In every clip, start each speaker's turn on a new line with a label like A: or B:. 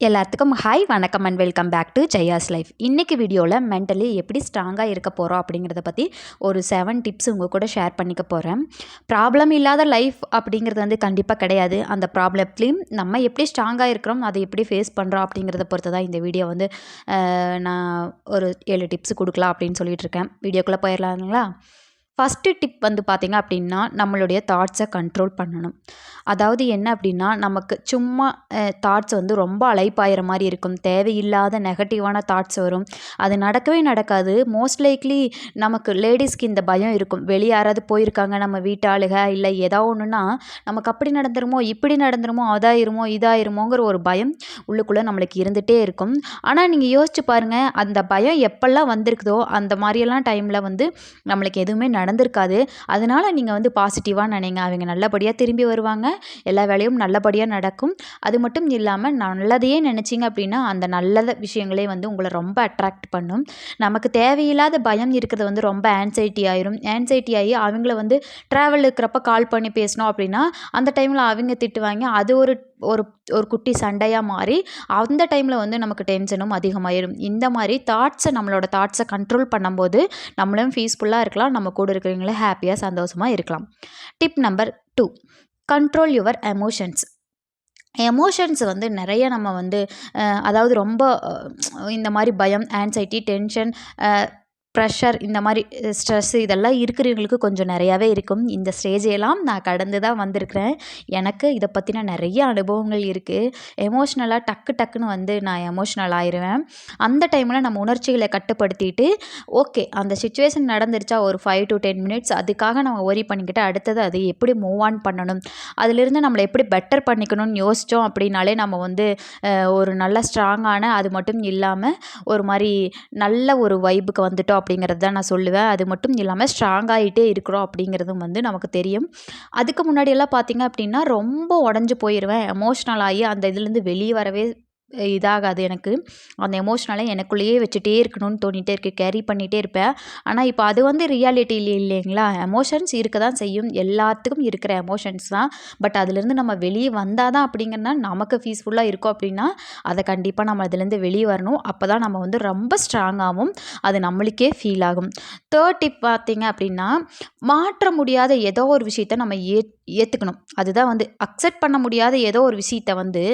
A: எல்லாத்துக்கும் ஹாய் வணக்கம் and welcome back to Jaya's life இன்றைக்கி வீடியோவில் மென்டலி எப்படி ஸ்ட்ராங்காக இருக்க போகிறோம் அப்படிங்கிறத பற்றி ஒரு செவன் டிப்ஸ் உங்கள் கூட ஷேர் பண்ணிக்க போகிறேன் ப்ராப்ளம் இல்லாத லைஃப் அப்படிங்கிறது வந்து கண்டிப்பாக கிடையாது. அந்த ப்ராப்ளத்துலேயும் நம்ம எப்படி ஸ்ட்ராங்காக இருக்கிறோம் அதை எப்படி ஃபேஸ் பண்ணுறோம் அப்படிங்கிறத பொறுத்து தான் இந்த வீடியோ வந்து நான் ஒரு ஏழு டிப்ஸ் கொடுக்கலாம் அப்படின்னு சொல்லிட்டு இருக்கேன். வீடியோக்குள்ளே போயிடலாங்களா? ஃபஸ்ட்டு டிப் வந்து பார்த்திங்க அப்படின்னா நம்மளுடைய தாட்ஸை கண்ட்ரோல் பண்ணணும். அதாவது என்ன அப்படின்னா நமக்கு சும்மா தாட்ஸ் வந்து ரொம்ப அலைப்பாயிற மாதிரி இருக்கும். தேவையில்லாத நெகட்டிவான தாட்ஸ் வரும். அது நடக்கவே நடக்காது. மோஸ்ட் லைக்லி நமக்கு லேடிஸ்க்கு இந்த பயம் இருக்கும். வெளியே யாராவது போயிருக்காங்க நம்ம வீட்டாளுக இல்லை ஏதோ ஒன்றுனா நமக்கு அப்படி நடந்துருமோ இப்படி நடந்துருமோ அதாயிருமோ இதாயிருமோங்கிற ஒரு பயம் உள்ளுக்குள்ளே நம்மளுக்கு இருந்துகிட்டே இருக்கும். ஆனால் நீங்கள் யோசிச்சு பாருங்கள் அந்த பயம் எப்பெல்லாம் வந்திருக்குதோ அந்த மாதிரியெல்லாம் டைமில் வந்து நம்மளுக்கு எதுவுமே நடந்திருக்காது. அதனால நீங்கள் வந்து பாசிட்டிவாக நினைங்க. அவங்க நல்லபடியாக திரும்பி வருவாங்க. எல்லா வேலையும் நல்லபடியாக நடக்கும். அது மட்டும் இல்லாமல் நல்லதையே நினச்சிங்க அப்படின்னா அந்த நல்ல விஷயங்களே வந்து உங்களை ரொம்ப அட்ராக்ட் பண்ணும். நமக்கு தேவையில்லாத பயம் இருக்கிறது வந்து ரொம்ப ஆன்சைட்டி ஆயிரும். ஆன்சைட்டி ஆகி அவங்கள வந்து ட்ராவல் இருக்கிறப்ப கால் பண்ணி பேசினோம் அப்படின்னா அந்த டைமில் அவங்க திட்டுவாங்க. அது ஒரு ஒரு ஒரு குட்டி சண்டையாக மாறி அந்த டைமில் வந்து நமக்கு டென்ஷனும் அதிகமாயிடும் இந்த மாதிரி தாட்ஸை நம்மளோட தாட்ஸை கண்ட்ரோல் பண்ணும்போது நம்மளும் பீஸ்ஃபுல்லாக இருக்கலாம். நம்ம கூட இருக்கிறவங்களே ஹாப்பியாக சந்தோஷமாக இருக்கலாம். Tip number two control your emotions emotions வந்து நிறைய நம்ம வந்து அதாவது ரொம்ப இந்த மாதிரி பயம் ஆன்சைட்டி டென்ஷன் ப்ரெஷர் இந்த மாதிரி ஸ்ட்ரெஸ் இதெல்லாம் இருக்கிறவங்களுக்கு கொஞ்சம் நிறையாவே இருக்கும். இந்த ஸ்டேஜையெல்லாம் நான் கடந்து தான் வந்திருக்கிறேன். எனக்கு இதை பற்றின நிறைய அனுபவங்கள் இருக்குது எமோஷ்னலாக டக்கு டக்குன்னு வந்து நான் எமோஷ்னல் ஆயிடுவேன் அந்த டைமில் நம்ம உணர்ச்சிகளை கட்டுப்படுத்திட்டு ஓகே அந்த சுச்சுவேஷன் நடந்துருச்சா ஒரு ஃபைவ் டு டென் மினிட்ஸ் அதுக்காக நம்ம ஒரி பண்ணிக்கிட்டு அடுத்தது அது எப்படி மூவ் ஆன் பண்ணணும்? அதிலிருந்து நம்மளை எப்படி பெட்டர் பண்ணிக்கணும்னு யோசித்தோம் அப்படின்னாலே நம்ம வந்து ஒரு நல்ல ஸ்ட்ராங்கான அது மட்டும் இல்லாமல் ஒரு மாதிரி நல்ல ஒரு வைப்புக்கு வந்துட்டோம் அப்படிங்கிறது தான் நான் சொல்லுவேன். அது மட்டும் இல்லாமல் ஸ்ட்ராங் ஆகிட்டே இருக்கிறோம் அப்படிங்கிறதும் வந்து நமக்கு தெரியும். அதுக்கு முன்னாடியெல்லாம் பார்த்திங்க அப்படின்னா ரொம்ப உடஞ்சி போயிடுவேன் எமோஷ்னல் ஆகி அந்த இதுலேருந்து வெளியே வரவே இதாகாது எனக்கு. அந்த எமோஷ்னலை எனக்குள்ளேயே வச்சுட்டே இருக்கணும்னு தோணிகிட்டே இருக்கு. கேரி பண்ணிகிட்டே இருப்பேன். ஆனால் இப்போ அது வந்து ரியாலிட்டி இல்லை இல்லைங்களா? எமோஷன்ஸ் இருக்க தான் செய்யும். எல்லாத்துக்கும் இருக்கிற எமோஷன்ஸ் தான். பட் அதுலேருந்து நம்ம வெளியே வந்தால் தான் அப்படிங்கன்னா நமக்கு பீஸ்ஃபுல்லாக இருக்கும் அப்படின்னா அதை கண்டிப்பாக நம்ம அதுலேருந்து வெளியே வரணும். அப்போ தான் நம்ம வந்து ரொம்ப ஸ்ட்ராங்காகவும் அது நம்மளுக்கே ஃபீல் ஆகும். தேர்ட் டிப் பார்த்தீங்க அப்படின்னா மாற்ற முடியாத ஏதோ ஒரு விஷயத்த நம்ம ஏ ஏற்றுக்கணும் அதுதான் வந்து அக்செப்ட் பண்ண முடியாத ஏதோ ஒரு விஷயத்த வந்து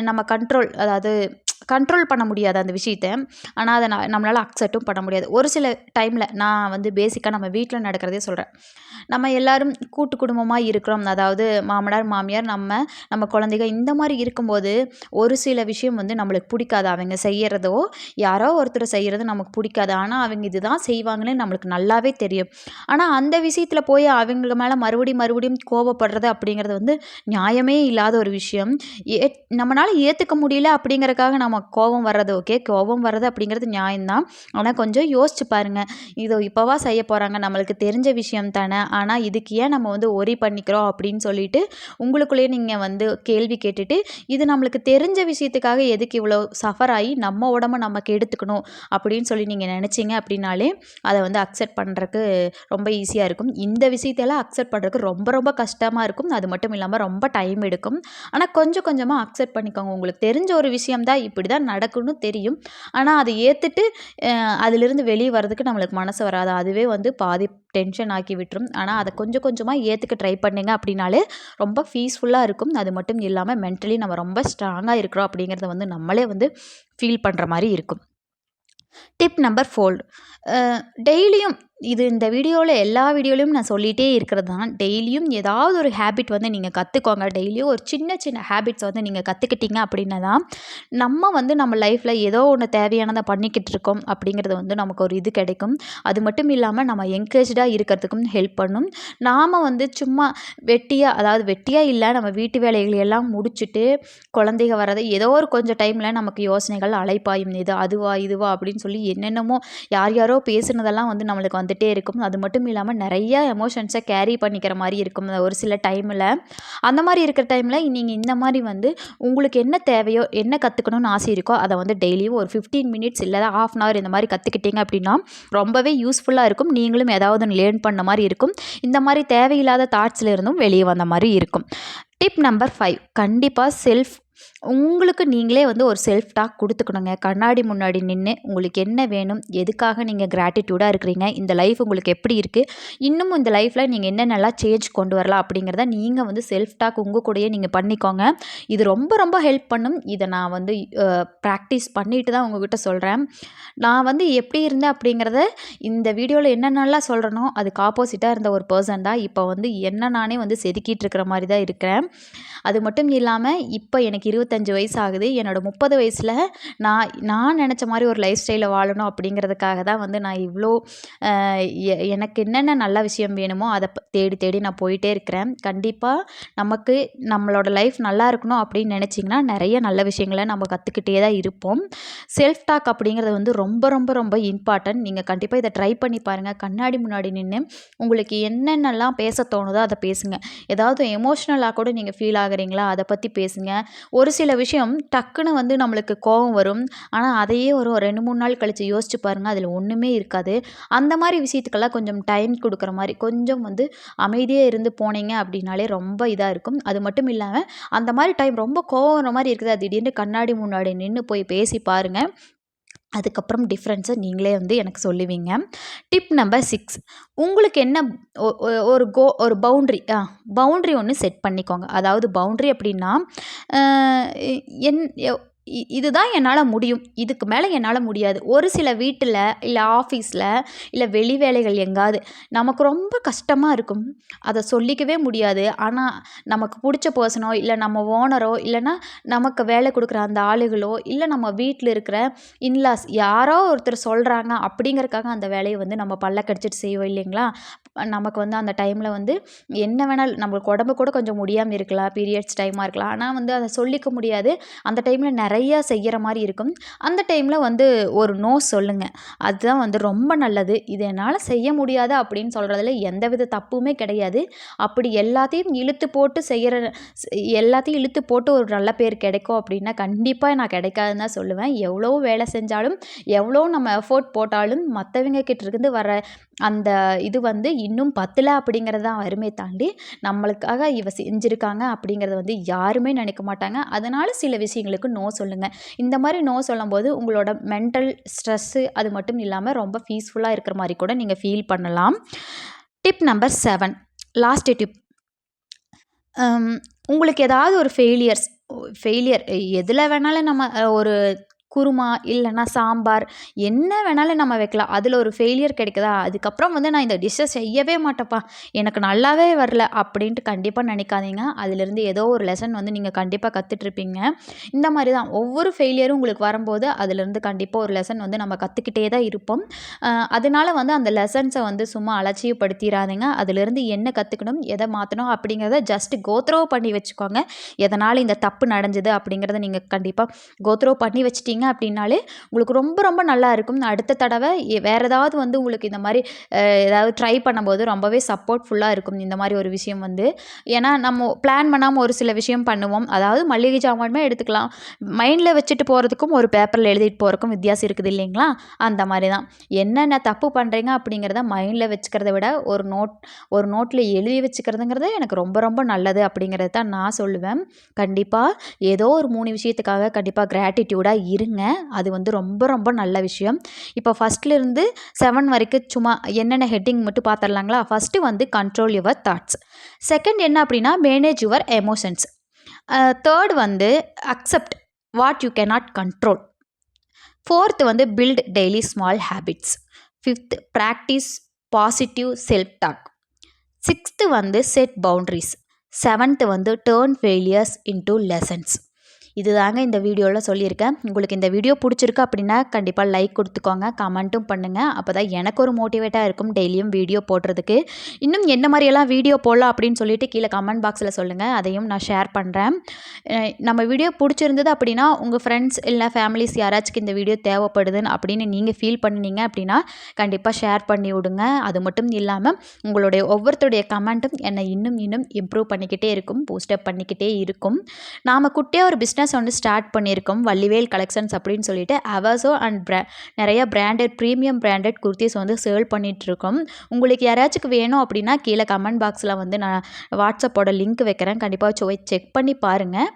A: நம்ம கண்ட்ரோல் அதாவது கண்ட்ரோல் பண்ண முடியாது அந்த விஷயத்த. ஆனால் அதை நான் நம்மளால் அக்செப்ட்டும் பண்ண முடியாது. ஒரு சில டைமில் நான் வந்து பேசிக்காக நம்ம வீட்டில் நடக்கிறதே சொல்கிறேன் நம்ம எல்லோரும் கூட்டு குடும்பமாக இருக்கிறோம். அதாவது மாமனார் மாமியார் நம்ம நம்ம குழந்தைங்க இந்த மாதிரி இருக்கும்போது ஒரு சில விஷயம் வந்து நம்மளுக்கு பிடிக்காது. அவங்க செய்கிறதோ யாரோ ஒருத்தர் செய்கிறது நமக்கு பிடிக்காது. ஆனால் அவங்க இதுதான் செய்வாங்கன்னு நம்மளுக்கு நல்லாவே தெரியும். ஆனால் அந்த விஷயத்தில் போய் அவங்க மேலே மறுபடியும் மறுபடியும் கோபப்படுறது அப்படிங்கிறது வந்து நியாயமே இல்லாத ஒரு விஷயம். ஏ நம்மளால் ஏற்றுக்க முடியல அப்படிங்கிறக்காக நம்ம கோபம் வர்றது ஓகே கோபம் வர்றது அப்படிங்கிறது நியாயம்தான். ஆனால் கொஞ்சம் யோசிச்சு பாருங்கள் இதோ இப்போவா செய்ய போகிறாங்க நம்மளுக்கு தெரிஞ்ச விஷயம் தானே. ஆனால் இதுக்கு ஏன் நம்ம வந்து ஒரி பண்ணிக்கிறோம் அப்படின்னு சொல்லிட்டு உங்களுக்குள்ளேயே நீங்கள் வந்து கேள்வி கேட்டுட்டு இது நம்மளுக்கு தெரிஞ்ச விஷயத்துக்காக எதுக்கு இவ்வளோ சஃபர் ஆகி நம்ம உடம்ப நம்ம கெடுத்துக்கணும் அப்படின்னு சொல்லி நீங்கள் நினச்சிங்க அப்படின்னாலே அதை வந்து அக்செப்ட் பண்ணுறக்கு ரொம்ப ஈஸியாக இருக்கும். இந்த விஷயத்தெல்லாம் அக்செப்ட் பண்ணுறதுக்கு ரொம்ப ரொம்ப கஷ்டமாக இருக்கும். அது மட்டும் இல்லாமல் ரொம்ப டைம் எடுக்கும். ஆனால் கொஞ்சம் கொஞ்சமாக அக்செப்ட் பண்ணிக்கோங்க. உங்களுக்கு தெரிஞ்ச ஒரு விஷயம் தான் இப்படி தான் நடக்கும்னு தெரியும். ஆனால் அதை ஏற்றுட்டு அதிலிருந்து வெளியே வர்றதுக்கு நம்மளுக்கு மனசு வராது. அதுவே வந்து பாதி டென்ஷன் ஆக்கி விட்டுரும். ஆனால் அதை கொஞ்சம் கொஞ்சமாக ஏற்றுக்க ட்ரை பண்ணுங்க அப்படின்னாலே ரொம்ப பீஸ்ஃபுல்லாக இருக்கும். அது மட்டும் இல்லாமல் மென்டலி நம்ம ரொம்ப ஸ்ட்ராங்காக இருக்கிறோம் அப்படிங்கிறத வந்து நம்மளே வந்து ஃபீல் பண்ணுற மாதிரி இருக்கும். டிப் நம்பர் ஃபோல்டு டெய்லியும் இது இந்த வீடியோவில் எல்லா வீடியோலையும் நான் சொல்லிகிட்டே இருக்கிறது தான் டெய்லியும் ஏதாவது ஒரு ஹேபிட் வந்து நீங்கள் கற்றுக்கோங்க டெய்லியும் ஒரு சின்ன சின்ன ஹேபிட்ஸ் வந்து நீங்கள் கற்றுக்கிட்டீங்க அப்படின்னா தான் நம்ம வந்து நம்ம லைஃப்பில் ஏதோ ஒன்று தேவையானதை பண்ணிக்கிட்டு இருக்கோம் அப்படிங்கிறது வந்து நமக்கு ஒரு இது கிடைக்கும். அது மட்டும் இல்லாமல் நம்ம என்கரேஜாக இருக்கிறதுக்கும் ஹெல்ப் பண்ணும். நாம் வந்து சும்மா வெட்டியாக அதாவது வெட்டியாக இல்லை நம்ம வீட்டு வேலைகளை எல்லாம் முடிச்சுட்டு குழந்தைங்க வர்றது ஏதோ ஒரு கொஞ்சம் டைமில் நமக்கு யோசனைகள் அலைப்பாயும் இது அதுவா இதுவா அப்படின்னு சொல்லி என்னென்னமோ யார் யாரோ பேசுனதெல்லாம் வந்து நம்மளுக்கு வந்து வந்துகிட்டே இருக்கும். அது மட்டும் இல்லாமல் நிறையா எமோஷன்ஸை கேரி பண்ணிக்கிற மாதிரி இருக்கும். ஒரு சில டைமில் அந்த மாதிரி இருக்கிற டைமில் நீங்கள் இந்த மாதிரி வந்து உங்களுக்கு என்ன தேவையோ என்ன கற்றுக்கணும்னு ஆசை இருக்கோ அதை வந்து டெய்லியும் ஒரு ஃபிஃப்டீன் மினிட்ஸ் இல்லை ஆஃப் அன் ஹவர் இந்த மாதிரி கற்றுக்கிட்டீங்க அப்படின்னா ரொம்பவே யூஸ்ஃபுல்லாக இருக்கும். நீங்களும் ஏதாவது லேர்ன் பண்ண மாதிரி இருக்கும். இந்த மாதிரி தேவையில்லாத தாட்ஸில் இருந்தும் வெளியே வந்த மாதிரி இருக்கும். டிப் நம்பர் ஃபைவ் கண்டிப்பாக செல்ஃப் உங்களுக்கு நீங்களே வந்து ஒரு செல்ஃப் டாக் கொடுத்துக்கணுங்க. கண்ணாடி முன்னாடி நின்று உங்களுக்கு என்ன வேணும் எதுக்காக நீங்கள் கிராட்டிடியூடாக இருக்கிறீங்க இந்த லைஃப் உங்களுக்கு எப்படி இருக்குது இன்னமும் இந்த லைஃப்பில் நீங்கள் என்னென்னலாம் சேஞ்ச் கொண்டு வரலாம் அப்படிங்கிறத நீங்கள் வந்து செல்ஃப் டாக் உங்கள் கூடயே நீங்கள் பண்ணிக்கோங்க. இது ரொம்ப ரொம்ப ஹெல்ப் பண்ணும். இதை நான் வந்து ப்ராக்டிஸ் பண்ணிட்டு தான் உங்ககிட்ட சொல்கிறேன் நான் வந்து எப்படி இருந்தேன் அப்படிங்கிறத இந்த வீடியோவில் என்னென்னலாம் சொல்கிறனோ அதுக்கு ஆப்போசிட்டாக இருந்த ஒரு பர்சன் தான். இப்போ வந்து என்ன நானே வந்து செதுக்கிட்டு இருக்கிற மாதிரி தான் இருக்கிறேன். அது மட்டும் இல்லாமல் இப்போ எனக்கு இருபத்தஞ்சி வயசு ஆகுது என்னோடய முப்பது வயசில் நான் நான் நினச்ச மாதிரி ஒரு லைஃப் ஸ்டைலை வாழணும் அப்படிங்கிறதுக்காக தான் வந்து நான் இவ்வளோ எனக்கு என்னென்ன நல்ல விஷயம் வேணுமோ அதை தேடி தேடி நான் போயிட்டே இருக்கிறேன். கண்டிப்பாக நமக்கு நம்மளோட லைஃப் நல்லா இருக்கணும் அப்படின்னு நினச்சிங்கன்னா நிறைய நல்ல விஷயங்களை நம்ம கற்றுக்கிட்டே தான் இருப்போம். செல்ஃப் டாக் அப்படிங்கிறது வந்து ரொம்ப ரொம்ப ரொம்ப இம்பார்ட்டன்ட் நீங்கள் கண்டிப்பாக இதை ட்ரை பண்ணி பாருங்கள் கண்ணாடி முன்னாடி நின்று உங்களுக்கு என்னென்னலாம் பேச தோணுதோ அதை பேசுங்க. ஏதாவது எமோஷ்னலாக கூட நீங்கள் நீங்கள் ஃபீல் ஆகுறீங்களா? அதை பற்றி பேசுங்க. ஒரு சில விஷயம் டக்குன்னு வந்து நம்மளுக்கு கோபம் வரும். ஆனால் அதையே ஒரு ரெண்டு மூணு நாள் கழித்து யோசிச்சு பாருங்கள் அதில் ஒன்றுமே இருக்காது. அந்த மாதிரி விஷயத்துக்கெல்லாம் கொஞ்சம் டைம் கொடுக்குற மாதிரி கொஞ்சம் வந்து அமைதியாக இருந்து போனீங்க அப்படின்னாலே ரொம்ப இதாக இருக்கும். அது மட்டும் இல்லாமல் அந்த மாதிரி டைம் ரொம்ப கோவம் மாதிரி இருக்குது. அது திடீர்னு கண்ணாடி முன்னாடி நின்று போய் பேசி பாருங்கள் அதுக்கப்புறம் டிஃப்ரென்ஸை நீங்களே வந்து எனக்கு சொல்லுவீங்க. டிப் நம்பர் சிக்ஸ் உங்களுக்கு என்ன ஒரு கோ ஒரு பவுண்ட்ரி ஆ பவுண்ட்ரி ஒன்று செட் பண்ணிக்கோங்க. அதாவது பவுண்ட்ரி அப்படின்னா என் இதுதான் என்னால் முடியும். இதுக்கு மேலே என்னால் முடியாது. ஒரு சில வீட்டில் இல்லை ஆஃபீஸில் இல்லை வெளி வேலைகள் எங்காவது நமக்கு ரொம்ப கஷ்டமாக இருக்கும். அதை சொல்லிக்கவே முடியாது. ஆனால் நமக்கு பிடிச்ச பர்சனோ இல்லை நம்ம ஓனரோ இல்லைன்னா நமக்கு வேலை கொடுக்குற அந்த ஆளுகளோ இல்லை நம்ம வீட்டில் இருக்கிற இன்லாஸ் யாரோ ஒருத்தர் சொல்கிறாங்க அப்படிங்கிறக்காக அந்த வேலையை வந்து நம்ம பல்ல கடிச்சிட்டு செய்வோம் இல்லைங்களா? நமக்கு வந்து அந்த டைமில் வந்து என்ன வேணாலும் நம்மளுக்கு உடம்பு கூட கொஞ்சம் முடியாமல் இருக்கலாம். பீரியட்ஸ் டைமாக இருக்கலாம். ஆனால் வந்து அதை சொல்லிக்க முடியாது. அந்த டைமில் நிறைய நிறையா செய்கிற மாதிரி இருக்கும். அந்த டைமில் வந்து ஒரு நோ சொல்லுங்கள் அதுதான் வந்து ரொம்ப நல்லது. இது என்னால் செய்ய முடியாது அப்படின்னு சொல்கிறதுல எந்த வித தப்புமே கிடையாது. அப்படி எல்லாத்தையும் இழுத்து போட்டு செய்கிற எல்லாத்தையும் இழுத்து போட்டு ஒரு நல்ல பேர் கிடைக்கும் அப்படின்னா கண்டிப்பாக நான் கிடைக்காதுன்னு தான் சொல்லுவேன். எவ்வளோ வேலை செஞ்சாலும் எவ்வளோ நம்ம எஃபோர்ட் போட்டாலும் மற்றவங்க கிட்ட இருந்து வர அந்த இது வந்து இன்னும் பத்தலை அப்படிங்கிறது தான் வருமே தாண்டி நம்மளுக்காக இவ செஞ்சுருக்காங்க அப்படிங்கிறத வந்து யாருமே நினைக்க மாட்டாங்க. அதனால் சில விஷயங்களுக்கு நோ சொல்லுங்கள் இந்த மாதிரி நோ சொல்லும்போது உங்களோட மென்டல் ஸ்ட்ரெஸ்ஸு அது மட்டும் இல்லாமல் ரொம்ப பீஸ்ஃபுல்லாக இருக்கிற மாதிரி கூட நீங்கள் ஃபீல் பண்ணலாம். Tip number seven last tip உங்களுக்கு ஏதாவது ஒரு ஃபெயிலியர்ஸ் ஃபெயிலியர் எதில் வேணாலும் நம்ம ஒரு குருமா இல்லைன்னா சாம்பார் என்ன வேணாலும் நம்ம வைக்கலாம். அதில் ஒரு ஃபெயிலியர் கிடைக்குதா? அதுக்கப்புறம் வந்து நான் இந்த டிஷ்ஷை செய்யவே மாட்டேப்பா எனக்கு நல்லாவே வரல அப்படின்ட்டு கண்டிப்பாக நினைக்காதீங்க. அதிலிருந்து ஏதோ ஒரு லெசன் வந்து நீங்கள் கண்டிப்பாக கற்றுட்ருப்பீங்க இந்த மாதிரி தான் ஒவ்வொரு ஃபெயிலியரும் உங்களுக்கு வரும்போது அதிலிருந்து கண்டிப்பாக ஒரு லெசன் வந்து நம்ம கற்றுக்கிட்டே தான் இருப்போம். அதனால வந்து அந்த லெசன்ஸை வந்து சும்மா அலட்சியப்படுத்திடாதீங்க அதிலிருந்து என்ன கற்றுக்கணும் எதை மாற்றணும் அப்படிங்கிறத ஜஸ்ட் கோத்ரோ பண்ணி வச்சுக்கோங்க. எதனால் இந்த தப்பு நடஞ்சது அப்படிங்கிறத நீங்கள் கண்டிப்பாக கோத்ரோ பண்ணி வச்சுட்டீங்க. பண்ணிங்க அப்படின்னாலே உங்களுக்கு ரொம்ப ரொம்ப நல்லா இருக்கும். அடுத்த தடவை வேறு ஏதாவது வந்து உங்களுக்கு இந்த மாதிரி ஏதாவது ட்ரை பண்ணும்போது ரொம்பவே சப்போர்ட்ஃபுல்லாக இருக்கும் இந்த மாதிரி ஒரு விஷயம் வந்து. ஏன்னா நம்ம பிளான் பண்ணாமல் ஒரு சில விஷயம் பண்ணுவோம். அதாவது மளிகை சாமானுமே எடுத்துக்கலாம். மைண்டில் வச்சுட்டு போகிறதுக்கும் ஒரு பேப்பரில் எழுதிட்டு போகிறதுக்கும் வித்தியாசம் இருக்குது இல்லைங்களா? அந்த மாதிரி தான். என்னென்ன தப்பு பண்ணுறீங்க அப்படிங்கிறத மைண்டில் வச்சுக்கிறத விட ஒரு நோட் ஒரு நோட்டில் எழுதி வச்சுக்கிறதுங்கிறது எனக்கு ரொம்ப ரொம்ப நல்லது அப்படிங்கிறது தான் நான் சொல்லுவேன். கண்டிப்பாக ஏதோ ஒரு மூணு விஷயத்துக்காக கண்டிப்பாக கிராட்டிடியூடாக இருங்க. இருங்க அது வந்து ரொம்ப ரொம்ப நல்ல விஷயம். இப்போ ஃபஸ்ட்லேருந்து செவன் வரைக்கும் சும்மா என்னென்ன ஹெட்டிங் மட்டும் பார்த்துடலாங்களா ஃபஸ்ட்டு வந்து கண்ட்ரோல் யுவர் தாட்ஸ் செகண்ட் என்ன அப்படின்னா மேனேஜ் யுவர் எமோஷன்ஸ் தேர்ட் வந்து accept what you cannot control fourth வந்து build daily small habits fifth practice positive self talk sixth வந்து செட் பவுண்ட்ரிஸ் செவன்த்து வந்து டேர்ன் ஃபெயிலியர்ஸ் இன்டூ லெசன்ஸ் இது தாங்க இந்த வீடியோவில் சொல்லியிருக்கேன். உங்களுக்கு இந்த வீடியோ பிடிச்சிருக்கு அப்படின்னா கண்டிப்பாக லைக் கொடுத்துக்கோங்க கமெண்ட்டும் பண்ணுங்கள் அப்போ தான் எனக்கு ஒரு மோட்டிவேட்டாக இருக்கும் டெய்லியும் வீடியோ போடுறதுக்கு. இன்னும் என்ன மாதிரியெல்லாம் வீடியோ போடலாம் அப்படின்னு சொல்லிட்டு கீழே கமெண்ட் பாக்ஸில் சொல்லுங்கள் அதையும் நான் ஷேர் பண்ணுறேன் நம்ம வீடியோ பிடிச்சிருந்தது அப்படின்னா உங்கள் ஃப்ரெண்ட்ஸ் இல்லை ஃபேமிலிஸ் யாராச்சும் இந்த வீடியோ தேவைப்படுதுன்னு அப்படின்னு நீங்கள் ஃபீல் பண்ணினீங்க அப்படின்னா கண்டிப்பாக ஷேர் பண்ணி விடுங்க. அது மட்டும் இல்லாமல் உங்களுடைய ஒவ்வொருத்தருடைய கமெண்ட்டும் என்னை இன்னும் இன்னும் இம்ப்ரூவ் பண்ணிக்கிட்டே இருக்கும் பூஸ்டப் பண்ணிக்கிட்டே இருக்கும். நாம் குட்டியாக ஒரு பிஸ்னஸ் பிஸ்னஸ் வந்து ஸ்டார்ட் பண்ணியிருக்கோம். வள்ளிவேல் கலெக்ஷன்ஸ் அப்படின்னு சொல்லிட்டு அவர்ஸோ அண்ட் ப்ரா நிறைய பிராண்டட் ப்ரீமியம் பிராண்டட் குர்த்திஸ் வந்து சேல் பண்ணிகிட்ருக்கோம் உங்களுக்கு யாராச்சுக்கு வேணும் அப்படின்னா கீழே கமெண்ட் பாக்ஸில் வந்து நான் வாட்ஸ்அப்போட லிங்க் வைக்கிறேன். கண்டிப்பாக சோ செக் பண்ணி பாருங்கள்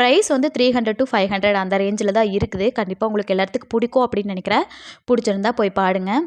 A: ப்ரைஸ் வந்து three hundred to five hundred அந்த ரேஞ்சில் தான் இருக்குது. கண்டிப்பாக உங்களுக்கு எல்லாத்துக்கும் பிடிக்கும் அப்படின்னு நினைக்கிறேன். பிடிச்சிருந்தா போய் பாருங்கள்